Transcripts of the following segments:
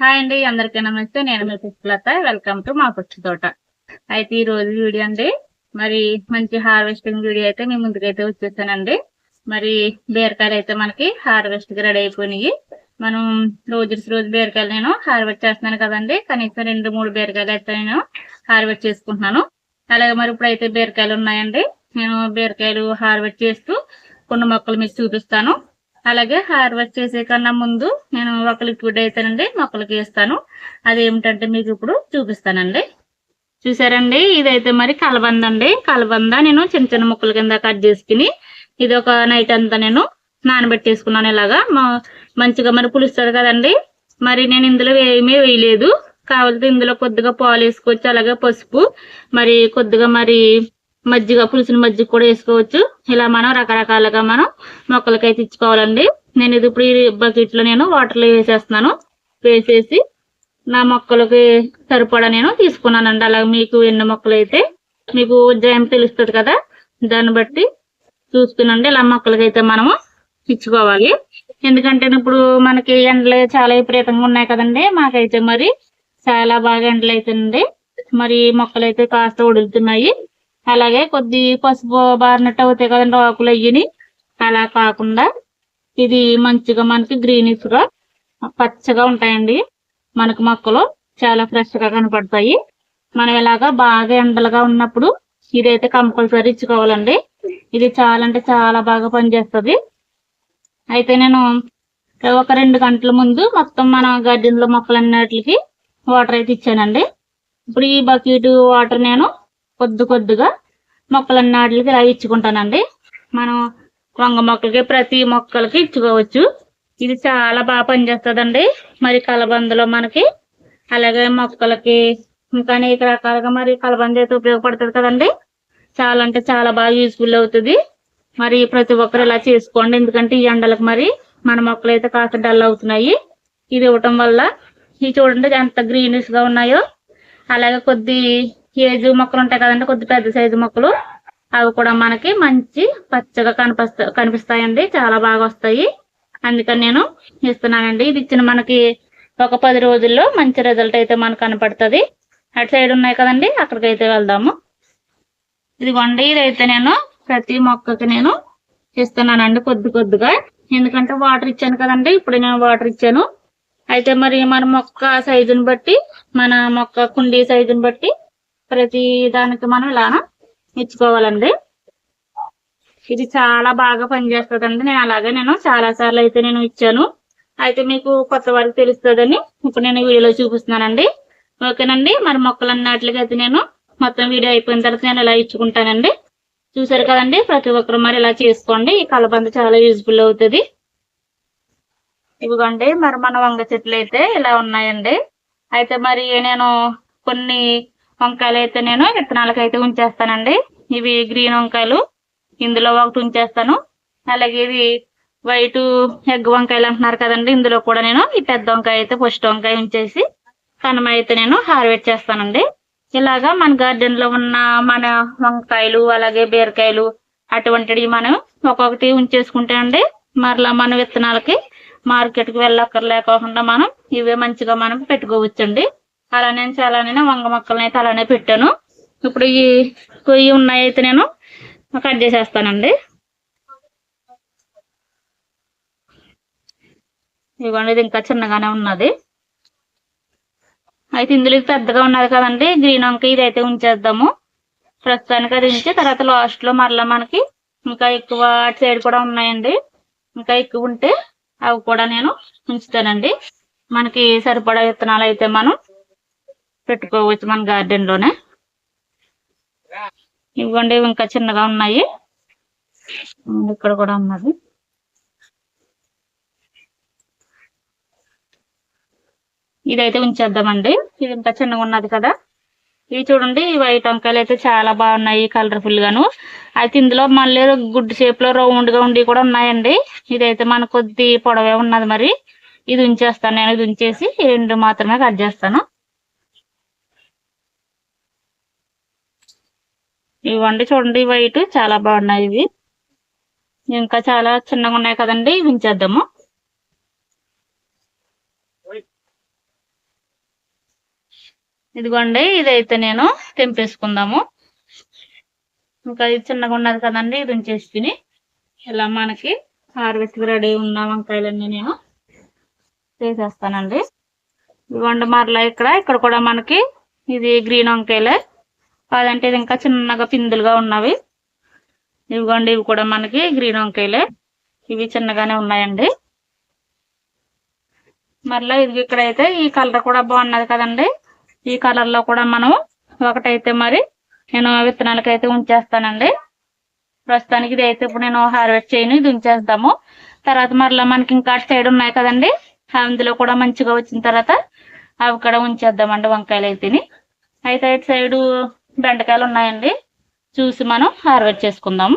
Hi అండి అందరికీ నమస్తే. నేను మీ పుష్పలత వెల్కమ్ టు మా పుష్ప తోట. అయితే ఈ రోజు వీడియో అండి. మరి మంచి హార్వెస్టింగ్ వీడియో అయితే మీ ముందుకైతే వచ్చేసానండి. మరి బీరకాయలు అయితే మనకి హార్వెస్ట్కి రెడీ అయిపోయినాయి. మనం రోజు రోజు బీరకాయలు నేను హార్వెస్ట్ చేస్తున్నాను కదండి. కనీసం రెండు మూడు బీరకాయలు అయితే నేను హార్వెస్ట్ చేసుకుంటున్నాను. అలాగే మరి ఇప్పుడైతే బీరకాయలు ఉన్నాయండి. నేను బీరకాయలు హార్వెస్ట్ చేస్తూ కొన్ని మొక్కలు మీకు చూపిస్తాను. అలాగే హార్వెస్ట్ చేసే కన్నా ముందు నేను ఒక లిక్విడ్ అయితేనండి మొక్కలకి వేస్తాను. అదేమిటంటే మీకు ఇప్పుడు చూపిస్తానండి. చూసారండి? ఇదైతే మరి కలబంద అండి. కలబంద నేను చిన్న చిన్న ముక్కల కింద కట్ చేసుకుని ఇది ఒక నైట్ అంతా నేను నానబెట్టేసుకున్నాను ఇలాగా. మా- మంచిగా మరి పులుస్తుంది కదండి. మరి నేను ఇందులో ఏమీ వేయలేదు. కావాలంటే ఇందులో కొద్దిగా పాలు వేసుకోవచ్చు అలాగే పసుపు. మరి కొద్దిగా మరి మజ్జిగ పులుసుని మజ్జిగ కూడా వేసుకోవచ్చు. ఇలా మనం రకరకాలుగా మనం మొక్కలకైతే ఇచ్చుకోవాలండి నేను ఇది ఇప్పుడు ఈ బకెట్లో నేను వాటర్లో వేసేస్తున్నాను. వేసేసి నా మొక్కలకి సరిపడా నేను తీసుకున్నానండి. అలాగే మీకు ఎన్ని మొక్కలు అయితే మీకు ఉజ్జాయం తెలుస్తుంది కదా దాన్ని బట్టి చూసుకునండి. ఇలా మొక్కలకైతే మనము ఇచ్చుకోవాలి ఎందుకంటే ఇప్పుడు మనకి ఎండలు చాలా విపరీతంగా ఉన్నాయి కదండి. మాకైతే మరి చాలా బాగా ఎండలు అవుతుంది మరి మొక్కలు అయితే కాస్త ఉడుకుతున్నాయి. అలాగే కొద్ది పసుపు బారినట్టు అవుతాయి కదండి ఆకులు అయ్యని. అలా కాకుండా ఇది మంచిగా మనకి గ్రీనిష్గా పచ్చగా ఉంటాయండి. మనకు మొక్కలు చాలా ఫ్రెష్గా కనపడతాయి. మనం ఇలాగా బాగా ఎండలుగా ఉన్నప్పుడు ఇదైతే కంపల్సరీ ఇచ్చుకోవాలండి. ఇది చాలా అంటే చాలా బాగా పనిచేస్తుంది. అయితే నేను ఒక రెండు గంటల ముందు మొత్తం మన గార్డెన్లో మొక్కలన్నిటికి వాటర్ అయితే ఇచ్చానండి. ఇప్పుడు ఈ బకెట్ వాటర్ నేను కొద్ది కొద్దిగా మొక్కలన్నిటికి ఇలా ఇచ్చుకుంటానండి. మనం వంగ మొక్కలకి ప్రతి మొక్కలకి ఇచ్చుకోవచ్చు. ఇది చాలా బాగా పనిచేస్తుందండి. మరి కలబందలో మనకి అలాగే మొక్కలకి ఇంకా అనేక రకాలుగా మరి కలబంద అయితే ఉపయోగపడుతుంది కదండి. చాలా అంటే చాలా బాగా యూస్ఫుల్ అవుతుంది. మరి ప్రతి ఒక్కరు ఇలా చేసుకోండి. ఎందుకంటే ఈ ఎండలకు మరి మన మొక్కలు అయితే కాస్త డల్ అవుతున్నాయి. ఇది ఇవ్వటం వల్ల ఇవి చూడండి ఎంత గ్రీనిష్గా ఉన్నాయో. అలాగే కొద్ది ఏజ్ మొక్కలు ఉంటాయి కదండి కొద్ది పెద్ద సైజు మొక్కలు. అవి కూడా మనకి మంచి పచ్చగా కనిపిస్తా కనిపిస్తాయండి చాలా బాగా వస్తాయి. అందుకని నేను ఇస్తున్నానండి. ఇది ఇచ్చిన మనకి ఒక పది రోజుల్లో మంచి రిజల్ట్ అయితే మనకు కనపడుతుంది. అటు సైడ్ ఉన్నాయి కదండి అక్కడికైతే వెళ్దాము. ఇదిగోండి ఇదైతే నేను ప్రతి మొక్కకి నేను ఇస్తున్నానండి కొద్ది కొద్దిగా. ఎందుకంటే వాటర్ ఇచ్చాను కదండి ఇప్పుడు నేను వాటర్ ఇచ్చాను. అయితే మరి మన మొక్క సైజుని బట్టి మన మొక్క కుండీ సైజుని బట్టి ప్రతి దానికి మనం ఇలా ఇచ్చుకోవాలండి. ఇది చాలా బాగా పనిచేస్తుందండి. నేను అలాగే నేను చాలా సార్లు అయితే నేను ఇచ్చాను. అయితే మీకు కొత్త వారికి తెలుస్తుందని ఇప్పుడు నేను వీడియోలో చూపిస్తున్నానండి. ఓకేనండి? మరి మొక్కలన్నిటికి అయితే నేను మొత్తం వీడియో అయిపోయిన తర్వాత నేను ఇలా ఇచ్చుకుంటానండి. చూసారు కదండి? ప్రతి ఒక్కరు మరి ఇలా చేసుకోండి. ఈ కలబంద చాలా యూజ్ఫుల్ అవుతుంది. ఇదిగోండి. మరి మన వంగ చెట్లు అయితే ఇలా ఉన్నాయండి. అయితే మరి నేను కొన్ని వంకాయలు అయితే నేను విత్తనాలకు అయితే ఉంచేస్తానండి. ఇవి గ్రీన్ వంకాయలు ఇందులో ఒకటి ఉంచేస్తాను. అలాగే ఇవి వైట్ ఎగ్ వంకాయలు అంటున్నారు కదండి ఇందులో కూడా నేను ఈ పెద్ద వంకాయ అయితే ఫస్ట్ వంకాయ ఉంచేసి కనుమ అయితే నేను హార్వెస్ట్ చేస్తానండి. ఇలాగా మన గార్డెన్లో ఉన్న మన వంకాయలు అలాగే బీరకాయలు అటువంటివి మనం ఒక్కొక్కటి ఉంచేసుకుంటే అండి మరలా మన విత్తనాలకి మార్కెట్కి వెళ్ళక్కర్లేకోకుండా మనం ఇవే మంచిగా మనం పెట్టుకోవచ్చండి. అలా నేను చాలా నేను వంగ మొక్కలను అయితే అలానే పెట్టాను. ఇప్పుడు ఈ కొయ్యి ఉన్నాయి అయితే నేను కట్ చేసేస్తానండి. ఇదిగోండి ఇది ఇంకా చిన్నగానే ఉన్నది. అయితే ఇందులో ఇది పెద్దగా ఉన్నది కదండి గ్రీన్ వంక ఇది అయితే ఉంచేద్దాము. ప్రస్తుతానికి అది ఉంచి తర్వాత లాస్ట్లో మరలా మనకి ఇంకా ఎక్కువ అటు సైడ్ కూడా ఉన్నాయండి. ఇంకా ఎక్కువ ఉంటే అవి కూడా నేను ఉంచుతానండి. మనకి సరిపడా విత్తనాలు అయితే మనం పెట్టుకోవచ్చు మన గార్డెన్లోనే. ఇవ్వండి ఇంకా చిన్నగా ఉన్నాయి. ఇక్కడ కూడా ఉన్నది. ఇదైతే ఉంచేద్దామండి. ఇది ఇంకా చిన్నగా ఉన్నది కదా. ఇవి చూడండి ఈ వైట్ వంకాయలు అయితే చాలా బాగున్నాయి కలర్ఫుల్ గాను. అయితే ఇందులో మళ్ళీ గుడ్ షేప్లో రౌండ్గా ఉండి కూడా ఉన్నాయండి. ఇదైతే మన కొద్ది పొడవే ఉన్నది మరి. ఇది ఉంచేస్తాను నేను ఇది ఉంచేసి రెండు మాత్రమే కట్ చేస్తాను. ఇవ్వండి చూడండి వైట్ చాలా బాగున్నాయి ఇవి. ఇంకా చాలా చిన్నగా ఉన్నాయి కదండి ఇవి ఉంచేద్దాము ఇదిగోండి ఇదైతే నేను తెంపేసుకుందాము. ఇంకా ఇది చిన్నగా ఉన్నది కదండి ఇది ఉంచేసుకుని ఇలా మనకి హార్వెస్ట్ రెడీ ఉన్న వంకాయలన్నీ నేను చేసేస్తానండి ఇవ్వండి మరలా ఇక్కడ ఇక్కడ కూడా మనకి ఇది గ్రీన్ వంకాయలే. కాదంటే ఇది ఇంకా చిన్నగా పిందులుగా ఉన్నవి. ఇవిగోండి ఇవి కూడా మనకి గ్రీన్ వంకాయలే. ఇవి చిన్నగానే ఉన్నాయండి. మరలా ఇది ఇక్కడైతే ఈ కలర్ కూడా బాగున్నది కదండి. ఈ కలర్లో కూడా మనం ఒకటైతే మరి నేను విత్తనాలకైతే ఉంచేస్తానండి. ప్రస్తుతానికి ఇది అయితే ఇప్పుడు నేను హార్వెస్ట్ చేయను ఇది ఉంచేస్తాము. తర్వాత మరలా మనకి ఇంకా అటు సైడ్ ఉన్నాయి కదండి. అందులో కూడా మంచిగా వచ్చిన తర్వాత అవి కూడా ఉంచేద్దామండి వంకాయలు అయితేని అయితే ఇటు సైడు బెండకాయలు ఉన్నాయండి. చూసి మనం హార్వెస్ట్ చేసుకుందాం.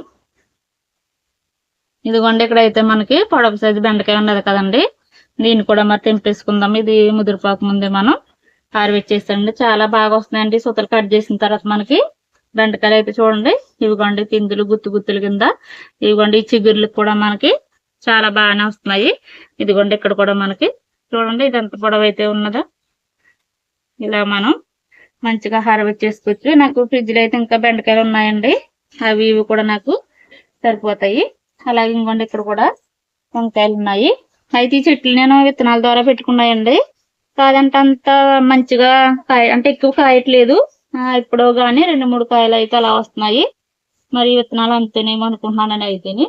ఇదిగోండి ఇక్కడ అయితే మనకి పొడవు సైజు బెండకాయ ఉన్నది కదండి. దీన్ని కూడా మరి తెంపేసుకుందాం. ఇది ముదిరిపోక ముందే మనం హార్వెస్ట్ చేస్తాండి చాలా బాగా వస్తున్నాయండి. సుతలు కట్ చేసిన తర్వాత మనకి బెండకాయలు అయితే చూడండి. ఇవిగోండి తిందులు గుత్తు గుత్తుల కింద. ఇవిగోండి ఈ చిగుర్లకు కూడా మనకి చాలా బాగానే వస్తున్నాయి. ఇదిగోండి ఇక్కడ కూడా మనకి చూడండి ఇది ఎంత పొడవు అయితే ఉన్నదో? ఇలా మనం మంచిగా హార్వెస్ట్ చేసుకోవచ్చు. నాకు ఫ్రిడ్జ్లో అయితే ఇంకా బెండకాయలు ఉన్నాయండి. అవి ఇవి కూడా నాకు సరిపోతాయి. అలాగే ఇంకోండి ఇక్కడ కూడా వంకాయలు ఉన్నాయి. అయితే ఈ చెట్లు నేను విత్తనాల ద్వారా పెట్టుకున్నాయండి. కాదంటే అంత మంచిగా కాయ అంటే ఎక్కువ కాయట్లేదు. ఇప్పుడు కానీ రెండు మూడు కాయలు అయితే అలా వస్తున్నాయి. మరి విత్తనాలు అంతేనేమో అనుకుంటున్నానని అయితేని.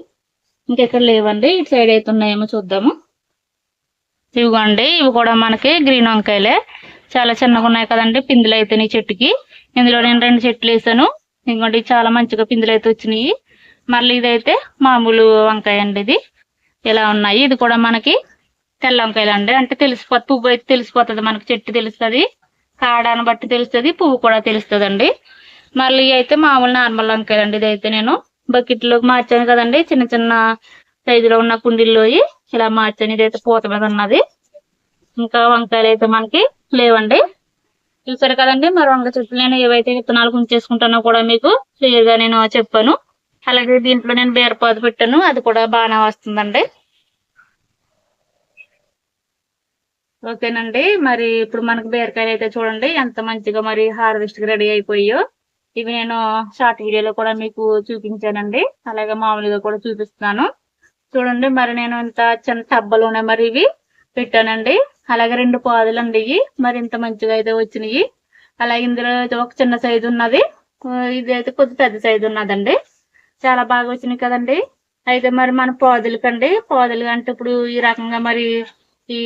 ఇంకెక్కడ లేవండి. ఇటు సైడ్ అయితే ఉన్నాయేమో చూద్దాము. ఇవిగోండి ఇవి కూడా మనకి గ్రీన్ వంకాయలే. చాలా చిన్నగా ఉన్నాయి కదండి పిందులు అయితే చెట్టుకి. ఇందులో నేను రెండు చెట్లు వేసాను. ఇంకోటి చాలా మంచిగా పిందులు అయితే వచ్చినాయి. మళ్ళీ ఇదైతే మామూలు వంకాయ అండి ఇది. ఇలా ఉన్నాయి. ఇది కూడా మనకి తెల్ల వంకాయలు అండి. అంటే తెలిసిపోతుంది పువ్వు అయితే తెలిసిపోతుంది మనకి చెట్టు తెలుస్తుంది. కాడాన్ని బట్టి తెలుస్తుంది పువ్వు కూడా తెలుస్తుంది అండి మళ్ళీ అయితే మామూలు నార్మల్ వంకాయలు అండి ఇదైతే నేను. బకెట్లోకి మార్చాను కదండి చిన్న చిన్న సైజులో ఉన్న కుండీల్లో ఇలా మార్చాను. ఇదైతే పూత మీద ఉన్నది. ఇంకా వంకాయలు అయితే మనకి లేవండి. చూసారు కదండి మరి వంగ చెట్లు నేను ఏవైతే విత్తనాలు ఉంచేసుకుంటానో కూడా మీకు క్లియర్గా నేను చెప్పాను. అలాగే దీంట్లో నేను బీరపాదు పెట్టాను అది కూడా బాగానే వస్తుందండి. ఓకేనండి మరి ఇప్పుడు మనకు బీరకాయలు అయితే చూడండి ఎంత మంచిగా మరి హార్వెస్ట్ రెడీ అయిపోయాయో. ఇవి నేను షార్ట్ వీడియోలో కూడా మీకు చూపించానండి. అలాగే మామూలుగా కూడా చూపిస్తున్నాను. చూడండి మరి నేను ఇంత చిన్న టబ్బలోనే మరి ఇవి పెట్టానండి. అలాగే రెండు పాదులు అండి ఇవి. మరి ఇంత మంచిగా అయితే వచ్చినాయి. అలాగే ఇందులో అయితే ఒక చిన్న సైజు ఉన్నది. ఇది అయితే కొద్ది పెద్ద సైజు ఉన్నదండి. చాలా బాగా వచ్చినాయి కదండి. అయితే మరి మన పాదులకండి. పాదులు అంటే ఇప్పుడు ఈ రకంగా మరి ఈ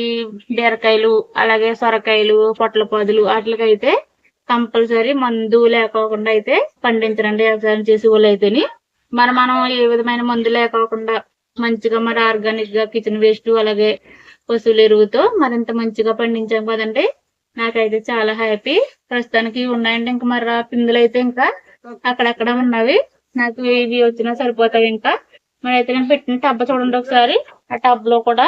బీరకాయలు అలాగే సొరకాయలు పొట్ల పాదులు వాటికైతే కంపల్సరీ మందు లేకోకుండా అయితే పండించరండి. వ్యవసాయం చేసే వాళ్ళు అయితేని. మరి మనం ఏ విధమైన మందు లేకోకుండా మంచిగా మరి ఆర్గానిక్గా కిచెన్ వేస్ట్ అలాగే పశువుల ఎరువుతో మరింత మంచిగా పండించాం కదండి. నాకైతే చాలా హ్యాపీ. ప్రస్తుతానికి ఇవి ఉన్నాయండి ఇంకా మరి ఆ పిందులు అయితే ఇంకా అక్కడక్కడ ఉన్నవి. నాకు ఇవి వచ్చినా సరిపోతాయి ఇంకా. మరి అయితే నేను పెట్టిన టబ్బ చూడండి ఒకసారి. ఆ టబ్లో కూడా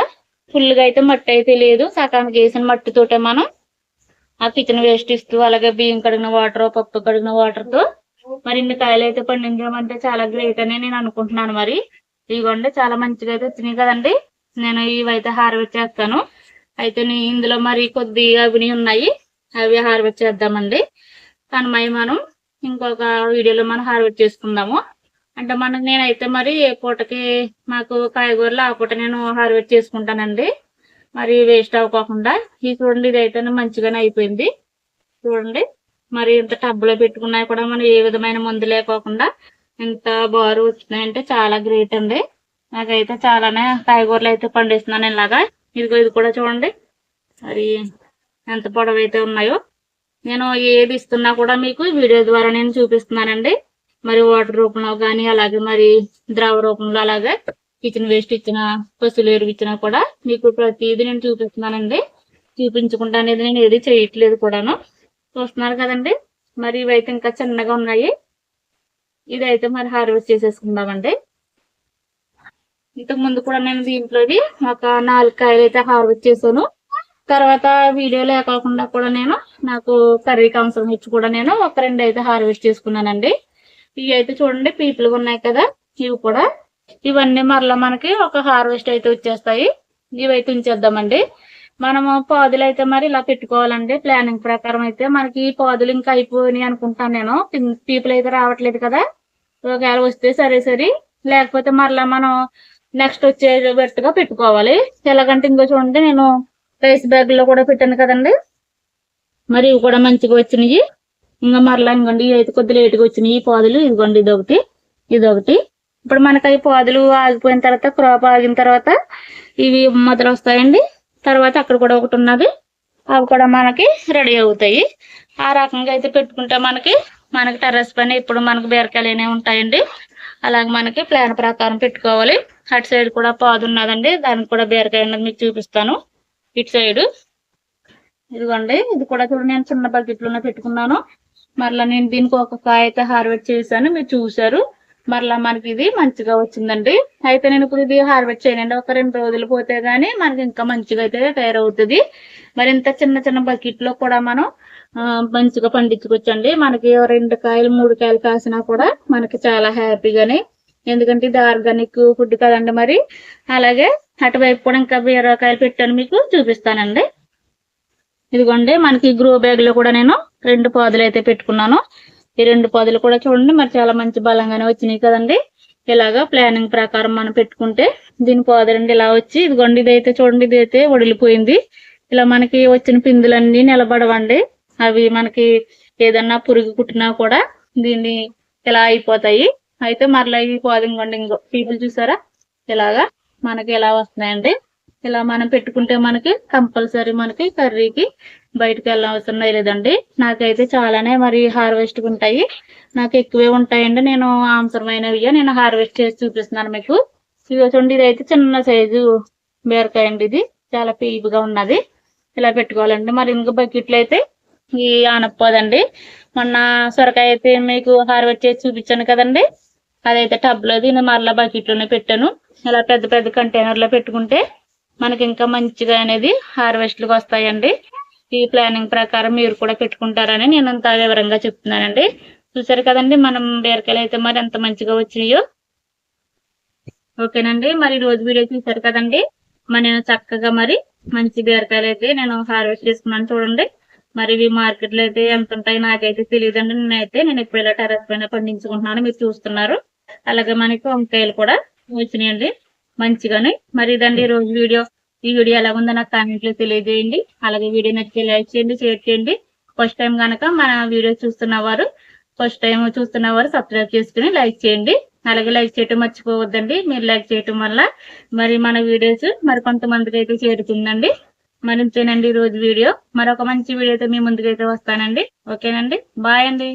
ఫుల్గా అయితే మట్టి అయితే లేదు. సకానికి వేసిన మట్టితోటే మనం ఆ కిచెన్ వేస్ట్ ఇస్తూ అలాగే బియ్యం కడిగిన వాటర్ పప్పు కడిగిన వాటర్తో మరి ఇన్ని కాయలు అయితే పండించామంటే చాలా గ్రేట్ అని నేను అనుకుంటున్నాను మరి. ఇదిగోండి చాలా మంచిగా అయితే వచ్చినాయి కదండి. నేను ఇవైతే హార్వెస్ట్ చేస్తాను. అయితే ఇందులో మరి కొద్దిగా అవి ఉన్నాయి. అవి హార్వెస్ట్ చేద్దామండి. తనమై మనం ఇంకొక వీడియోలో మనం హార్వెస్ట్ చేసుకుందాము. అంటే మనం నేనైతే మరి ఏ పూటకి మాకు కాయగూరలు ఆ పూట నేను హార్వెస్ట్ చేసుకుంటానండి. మరి వేస్ట్ అవ్వకోకుండా. ఈ చూడండి ఇది అయితే మంచిగానే అయిపోయింది. చూడండి మరి ఇంత టబ్బులో పెట్టుకున్నా కూడా మనం ఏ విధమైన మందు లేకోకుండా ఇంత బారు వచ్చినాయంటే చాలా గ్రేట్ అండి. నాకైతే చాలానే కాయగూరలు అయితే పండిస్తున్నాను ఇలాగా. ఇదిగో ఇది కూడా చూడండి. మరి ఎంత పొడవు అయితే ఉన్నాయో. నేను ఏది ఇస్తున్నా కూడా మీకు వీడియో ద్వారా నేను చూపిస్తున్నానండి. మరి వాటర్ రూపంలో కానీ అలాగే మరి ద్రవ రూపంలో అలాగే కిచెన్ వేస్ట్ ఇచ్చిన పశువులు ఎరువు ఇచ్చినా కూడా మీకు ప్రతిదీ నేను చూపిస్తున్నానండి. చూపించకుండా అనేది నేను ఏది చేయట్లేదు కూడాను. చూస్తున్నారు కదండి? మరి ఇవైతే ఇంకా చిన్నగా ఉన్నాయి. ఇదైతే మరి హార్వెస్ట్ చేసేసుకుందామండి. ఇంతకు ముందు కూడా నేను దీంట్లో ఒక నాలుగు కాయలు అయితే హార్వెస్ట్ చేశాను. తర్వాత వీడియో లేకోకుండా కూడా నేను నాకు కర్రీకి అవసరం ఇచ్చి కూడా నేను ఒక రెండు అయితే హార్వెస్ట్ చేసుకున్నానండి. ఇవి అయితే చూడండి పీపులు ఉన్నాయి కదా ఇవి కూడా. ఇవన్నీ మరలా మనకి ఒక హార్వెస్ట్ అయితే వచ్చేస్తాయి. ఇవైతే ఉంచేద్దామండి. మనము పాదులు అయితే మరి ఇలా పెట్టుకోవాలండి. ప్లానింగ్ ప్రకారం అయితే మనకి ఈ పాదులు ఇంకా అయిపోయినాయి అనుకుంటాను నేను. పీపుల్ అయితే రావట్లేదు కదా. ఒకవేళ వస్తే సరే సరే. లేకపోతే మరలా మనం నెక్స్ట్ వచ్చేటట్టుగా పెట్టుకోవాలి. ఎలాగంటే ఇంకో చూడండి నేను రైస్ బ్యాగ్లో కూడా పెట్టాను కదండి. మరి ఇవి కూడా మంచిగా వచ్చినాయి. ఇంకా మరలా ఇంకోండి ఇవి అయితే కొద్ది లేటుగా వచ్చినాయి. ఈ పాదులు ఇదిగోండి ఇదొకటి ఇదొకటి. ఇప్పుడు మనకి అవి పాదులు ఆగిపోయిన తర్వాత క్రాప్ ఆగిన తర్వాత ఇవి మొదలు వస్తాయండి. తర్వాత అక్కడ కూడా ఒకటి ఉన్నది. అవి కూడా మనకి రెడీ అవుతాయి. ఆ రకంగా అయితే పెట్టుకుంటే మనకి మనకి టెర్రస్ పైన ఇప్పుడు మనకి బీరకాయలు అనేవి ఉంటాయండి. అలాగే మనకి ప్లాన్ ప్రకారం పెట్టుకోవాలి. అటు సైడ్ కూడా పాదు ఉన్నదండి. దానికి కూడా బీరకాయ ఉన్నది మీకు చూపిస్తాను. ఇటు సైడ్. ఇదిగోండి ఇది కూడా చూడండి నేను చిన్న బకెట్లోనే పెట్టుకున్నాను. మరలా నేను దీనికి ఒక కాయ అయితే హార్వెస్ట్ చేశాను. మీరు చూసారు మరలా మనకి ఇది మంచిగా వచ్చిందండి. అయితే నేను ఇప్పుడు ఇది హార్వెస్ట్ చేయనండి. ఒక రెండు రోజులు పోతే గానీ మనకి ఇంకా మంచిగా అయితే తయారవుతుంది. మరి ఇంత చిన్న చిన్న బకెట్లో కూడా మనం మంచిగా పండించుకోవచ్చండి. మనకి రెండు కాయలు మూడు కాయలు కాసినా కూడా మనకి చాలా హ్యాపీగానే ఎందుకంటే ఇది ఆర్గానిక్ ఫుడ్ కదండి మరి. అలాగే అటువైపు కూడా ఇంకా బీరకాయలు పెట్టాను మీకు చూపిస్తానండి. ఇదిగోండి మనకి గ్రో బ్యాగ్లో కూడా నేను రెండు పాదులు అయితే పెట్టుకున్నాను. ఈ రెండు పాదులు కూడా చూడండి మరి చాలా మంచి బలంగానే వచ్చినాయి కదండి. ఇలాగా ప్లానింగ్ ప్రకారం మనం పెట్టుకుంటే దీని పాదులండి ఇలా వచ్చి ఇదిగోండి ఇదైతే చూడండి ఇదైతే వడిలిపోయింది. ఇలా మనకి వచ్చిన పిందులన్నీ నిలబడవండి. అవి మనకి ఏదన్నా పురుగు కుట్టినా కూడా దీన్ని ఇలా అయిపోతాయి. అయితే మరలా ఈ పాదింగండి ఇంకో పీపుల్ చూసారా? ఇలాగా మనకి ఇలా వస్తున్నాయండి? ఇలా మనం పెట్టుకుంటే మనకి కంపల్సరీ మనకి కర్రీకి బయటకు వెళ్ళవసరం లేదండి. నాకైతే చాలానే మరి హార్వెస్ట్ ఉంటాయి. నాకు ఎక్కువే ఉంటాయండి. నేను అవసరమైనవి నేను హార్వెస్ట్ చేసి చూపిస్తున్నాను మీకు. చూడండి ఇది అయితే చిన్న సైజు బీరకాయ అండి ఇది. చాలా పీపుగా ఉన్నది. ఇలా పెట్టుకోవాలండి. మరి ఇంకో బకెట్లు అయితే ఈ ఆనపదండి మొన్న సొరకాయ అయితే మీకు హార్వెస్ట్ చేసి చూపించాను కదండి. అదైతే టబ్లో దీన్ని మరలా బకెట్లోనే పెట్టాను. ఇలా పెద్ద పెద్ద కంటైనర్లో పెట్టుకుంటే మనకి ఇంకా మంచిగా అనేది హార్వెస్ట్లకు వస్తాయండి. ఈ ప్లానింగ్ ప్రకారం మీరు కూడా పెట్టుకుంటారని నేను అంత వివరంగా చెప్తున్నానండి. చూసారు కదండి మనం బీరకాయలు అయితే మరి ఎంత మంచిగా వచ్చినాయో. ఓకేనండి మరి ఈ రోజు వీడియో చూసారు కదండి. మరి నేను చక్కగా మరి మంచి బీరకాయలు అయితే నేను హార్వెస్ట్ చేసుకున్నాను చూడండి. మరి ఇవి మార్కెట్లో అయితే ఎంత ఉంటాయి నాకైతే తెలియదండి. నేనైతే నేను ఇప్పుడు ఇలా టెరస్ పైన పండించుకుంటున్నాను మీరు చూస్తున్నారు. అలాగే మనకి వంకాయలు కూడా వచ్చినాయండి. మంచిగానే. మరి ఇదండి ఈ రోజు వీడియో. ఈ వీడియో ఎలా ఉందో నాకు కామెంట్లో తెలియజేయండి. అలాగే వీడియో నచ్చితే లైక్ చేయండి షేర్ చేయండి. ఫస్ట్ టైం కనుక మన వీడియో చూస్తున్న వారు ఫస్ట్ టైం చూస్తున్న వారు సబ్స్క్రైబ్ చేసుకుని లైక్ చేయండి. అలాగే లైక్ చేయటం మర్చిపోవద్దండి. మీరు లైక్ చేయటం వల్ల మరి మన వీడియోస్ మరి కొంతమందికి అయితే చేరుతుందండి. మరి ఇంతేనండి ఈ రోజు వీడియో. మరొక మంచి వీడియోతో మీ ముందుకైతే వస్తానండి. ఓకేనండి. బాయ్ అండి.